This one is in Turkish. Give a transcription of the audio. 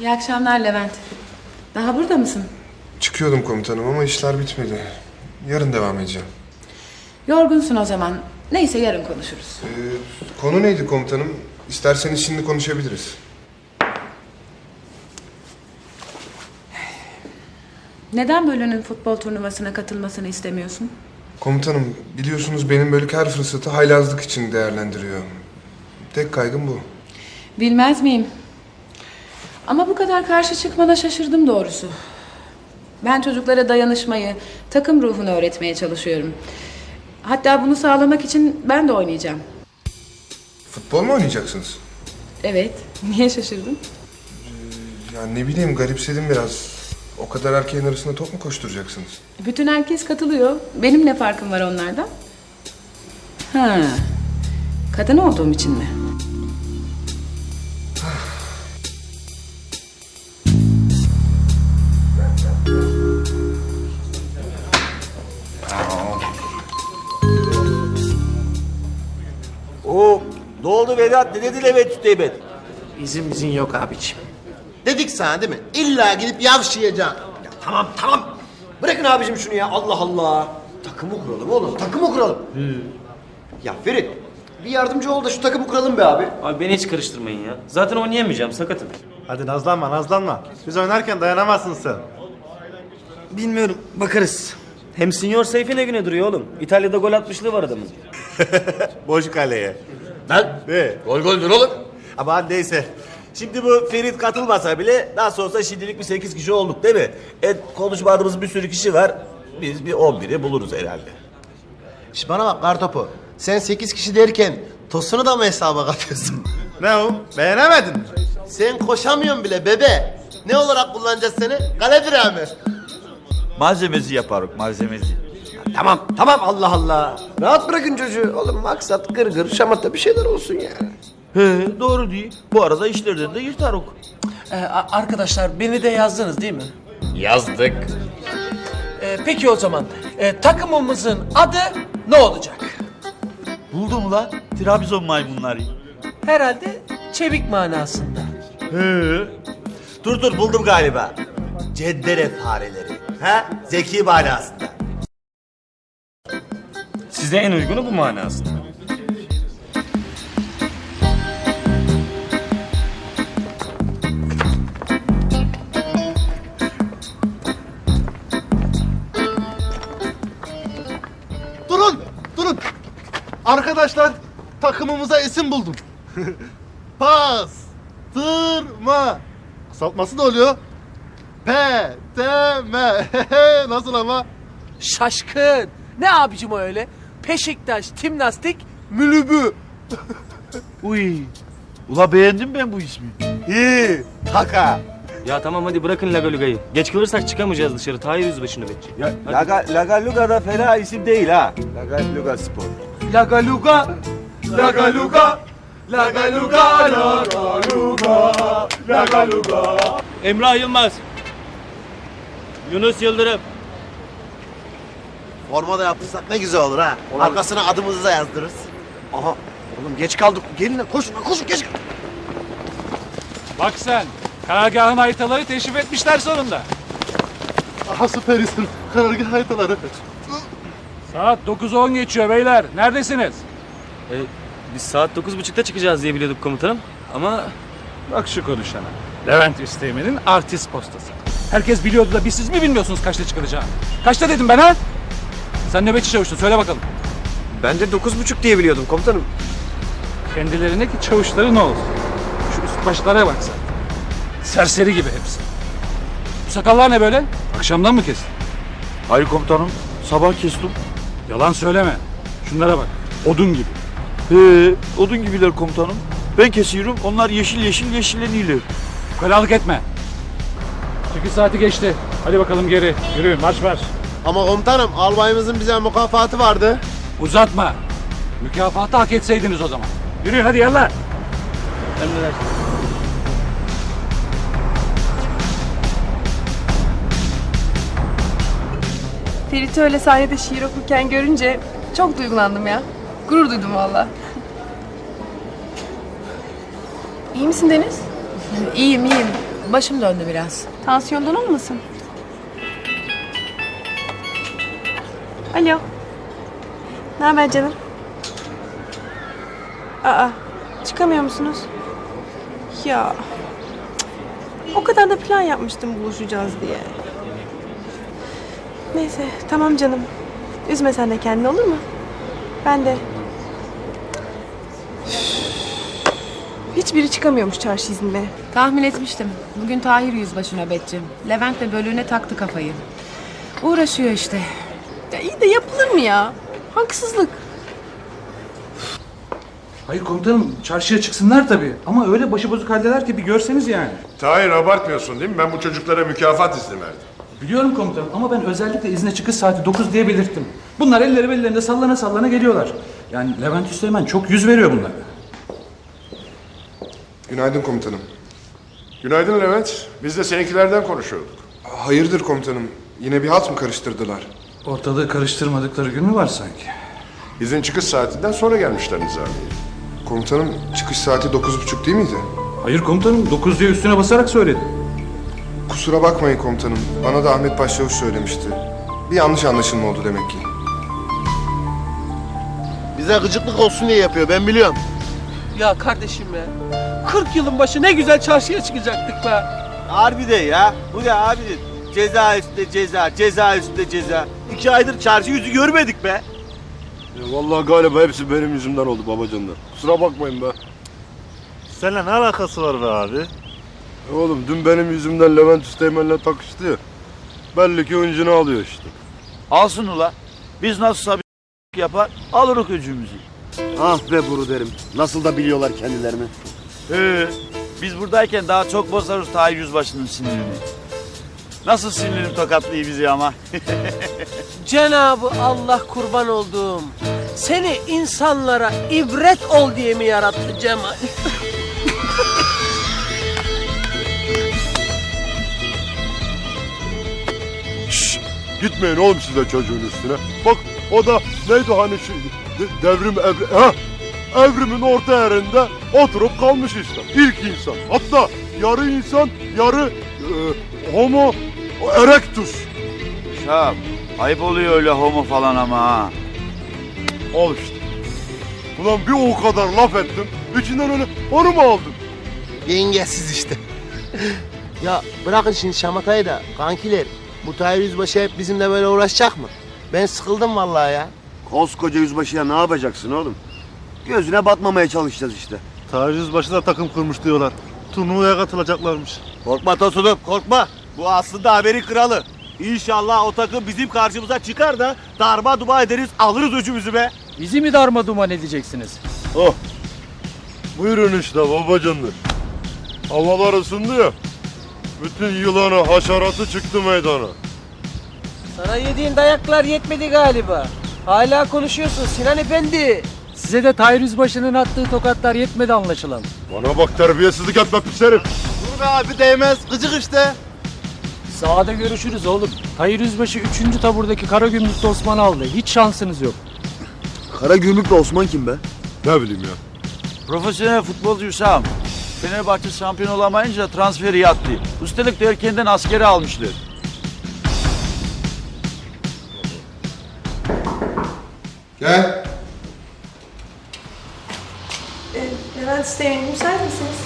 İyi akşamlar Levent. Daha burada mısın? Çıkıyordum komutanım ama işler bitmedi. Yarın devam edeceğim. Yorgunsun o zaman. Neyse yarın konuşuruz. Ee, konu neydi komutanım? İsterseniz şimdi konuşabiliriz. Neden bölünün futbol turnuvasına katılmasını istemiyorsun? Komutanım biliyorsunuz benim bölük her fırsatı haylazlık için değerlendiriyor. Tek kaygım bu. Bilmez miyim? Ama bu kadar karşı çıkmana şaşırdım doğrusu. Ben çocuklara dayanışmayı, takım ruhunu öğretmeye çalışıyorum. Hatta bunu sağlamak için ben de oynayacağım. Futbol mu oynayacaksınız? Evet, niye şaşırdın? Ya ne bileyim garipsedim biraz. O kadar erkeğin arasında top mu koşturacaksınız? Bütün herkes katılıyor. Benim ne farkım var onlardan? Ha, kadın olduğum için mi? Oldu Vedat? Ne dedi Levent Üsteğmen? İzin izin yok abiciğim. Dedik sana değil mi? İlla gidip yavşayacaksın. Ya tamam tamam. Bırakın abicim şunu ya Allah Allah. Takımı kuralım oğlum takımı kuralım. Ya Ferit bir yardımcı ol da şu takımı kuralım be abi. Abi beni hiç karıştırmayın ya. Zaten oynayamayacağım sakatım. Hadi nazlanma nazlanma. Biz oynarken dayanamazsın sen. Bilmiyorum bakarız. Hem Senior Seyfi ne güne duruyor oğlum? İtalya'da gol atmışlığı var adamın. Boş kaleye. Lan Ne? gol goldür oğlum. Ama neyse. Şimdi bu Ferit katılmasa bile nasıl olsa şimdilik bir 8 kişi olduk değil mi? E, konuşmadığımız bir sürü kişi var. Biz bir 11'i buluruz herhalde. Şş bana bak kartopu. Sen 8 kişi derken tosunu da mı hesaba katıyorsun? Ne o? Beğenemedin mi? Sen koşamıyorsun bile bebe. Ne olarak kullanacağız seni? Kale direği mi? Malzemesi yaparız malzemesi. Tamam tamam Allah Allah. Rahat bırakın çocuğu. Oğlum maksat gır gır şamata bir şeyler olsun ya. He doğru değil. Bu arada işlerden de yırtarız. Ee, a- arkadaşlar beni de yazdınız değil mi? Yazdık. Ee, peki o zaman e, takımımızın adı ne olacak? Buldum lan. Trabzon maymunları. Herhalde çevik manasında. He. Dur dur buldum galiba. Cendere fareleri. Ha? Zeki manasında. Size en uygunu bu manasında. Durun, durun. Arkadaşlar, takımımıza isim buldum. Pas, tırma. Kısaltması ne oluyor? P, T, M. Nasıl ama? Şaşkın. Ne abicim o öyle? Peşiktaş, Timnastik, Mülübü. Uy. Ula beğendim ben bu ismi. İyi. Haka. Ya tamam hadi bırakın Lagaluga'yı. Geç kalırsak çıkamayacağız dışarı. Tahir Yüzbaşı nöbetçi. Ya, Laga, Laga Luga da fena isim değil ha. Laga Luga Spor. Lagaluga. Lagaluga, Lagaluga, Lagaluga, Lagaluga. Emrah Yılmaz. Yunus Yıldırım. Forma da yaptırsak ne güzel olur ha. Arkasına adımızı da yazdırırız. Aha oğlum geç kaldık. Gelin lan, koşun lan, koşun geç. Bak sen, karargahın haritaları teşrif etmişler sonunda. Aha süper isim. Karargah haritaları. Saat 9.10 geçiyor beyler. Neredesiniz? E, biz saat 9.30'da çıkacağız diye biliyorduk komutanım. Ama Bak şu konuşana. Levent Üsteğmen'in artist postası. Herkes biliyordu da biz siz mi bilmiyorsunuz kaçta çıkılacağını? Kaçta dedim ben ha? Sen nöbetçi çavuştun söyle bakalım. Ben de dokuz buçuk diye biliyordum komutanım. Kendilerine ki çavuşları ne olsun? Şu üst başlara bak sen. Serseri gibi hepsi. Bu sakallar ne böyle? Akşamdan mı kestin? Hayır komutanım. Sabah kestim. Yalan söyleme. Şunlara bak. Odun gibi. He, odun gibiler komutanım. Ben kesiyorum, onlar yeşil yeşil yeşilleniyorlar. Ukalalık etme. 8 saati geçti. Hadi bakalım geri. Yürüyün marş marş. Ama komutanım albayımızın bize mükafatı vardı. Uzatma. Mükafatı hak etseydiniz o zaman. Yürüyün hadi yallah. Ferit'i öyle sahnede şiir okurken görünce çok duygulandım ya. Gurur duydum valla. İyi misin Deniz? iyiyim iyiyim. Başım döndü biraz. Tansiyondan olmasın? Alo. Ne haber canım? Aa, çıkamıyor musunuz? Ya. O kadar da plan yapmıştım buluşacağız diye. Neyse, tamam canım. Üzme sen de kendini olur mu? Ben de. Hiçbiri çıkamıyormuş çarşı iznine. Tahmin etmiştim. Bugün Tahir Yüzbaşı nöbetçi. Levent ve bölüğüne taktı kafayı. Uğraşıyor işte. Ya iyi de yapılır mı ya? Haksızlık. Hayır komutanım çarşıya çıksınlar tabii. Ama öyle başıbozuk haldeler ki bir görseniz yani. Tahir abartmıyorsun değil mi? Ben bu çocuklara mükafat izni verdim. Biliyorum komutanım ama ben özellikle izne çıkış saati 9 diye belirttim. Bunlar elleri bellerinde sallana sallana geliyorlar. Yani Levent Üsteğmen çok yüz veriyor bunlara. Günaydın komutanım. Günaydın Levent. Biz de seninkilerden konuşuyorduk. Hayırdır komutanım? Yine bir halt mı karıştırdılar? Ortalığı karıştırmadıkları gün mü var sanki? İzin çıkış saatinden sonra gelmişler nizamiye. Komutanım çıkış saati dokuz buçuk değil miydi? Hayır komutanım 9 diye üstüne basarak söyledim. Kusura bakmayın komutanım. Bana da Ahmet Başçavuş söylemişti. Bir yanlış anlaşılma oldu demek ki. Bize gıcıklık olsun diye yapıyor ben biliyorum. Ya kardeşim be. 40 yılın başı ne güzel çarşıya çıkacaktık be. Harbi de ya. Bu ne abi? Ceza üstünde ceza, ceza üstünde ceza. İki aydır çarşı yüzü görmedik be. vallahi galiba hepsi benim yüzümden oldu babacanlar. Kusura bakmayın be. Seninle ne alakası var be abi? Oğlum dün benim yüzümden Levent Üsteğmen'le takıştı ya. Belli ki öncünü alıyor işte. Alsın ula. Biz nasılsa bir yapar alırız öcümüzü. Ah be buru derim. Nasıl da biliyorlar kendilerini. Ee, biz buradayken daha çok bozarız Tahir Yüzbaşı'nın sinirini. Nasıl sinirini tokatlıyor bizi ama. Cenabı Allah kurban olduğum. Seni insanlara ibret ol diye mi yarattı Cemal? Gitmeyin oğlum siz de çocuğun üstüne. Bak o da neydi hani şu de- devrim evri... Ha? Evrimin orta yerinde oturup kalmış işte. İlk insan. Hatta yarı insan, yarı e, homo erectus. Şap, ayıp oluyor öyle homo falan ama ha. Al işte. Ulan bir o kadar laf ettim. İçinden öyle onu mu aldın? Yengesiz işte. ya bırakın şimdi şamatayı da kankiler. Bu Tahir Yüzbaşı hep bizimle böyle uğraşacak mı? Ben sıkıldım vallahi ya. Koskoca yüzbaşıya ne yapacaksın oğlum? Gözüne batmamaya çalışacağız işte. Taciz başı da takım kurmuş diyorlar. Turnuvaya katılacaklarmış. Korkma Tosunum korkma. Bu aslında haberi kralı. İnşallah o takım bizim karşımıza çıkar da darma duman ederiz alırız öcümüzü be. Bizi mi darma duman edeceksiniz? Oh. Buyurun işte babacanlar. Havalar ısındı ya. Bütün yılanı, haşeratı çıktı meydana. Sana yediğin dayaklar yetmedi galiba. Hala konuşuyorsun Sinan Efendi. Size de Tahir Yüzbaşı'nın attığı tokatlar yetmedi anlaşılan. Bana bak terbiyesizlik etme pis herif. Dur be abi değmez gıcık işte. Sahada görüşürüz oğlum. Tahir Yüzbaşı 3. taburdaki Karagümrük'te Osman'ı aldı. Hiç şansınız yok. Kara gümrükle Osman kim be? Ne bileyim ya. Profesyonel futbolcu Hüsam. Fenerbahçe şampiyon olamayınca transferi yattı. Üstelik de erkenden askeri almışlar. Gel. Levent Üsteğmen müsait misiniz?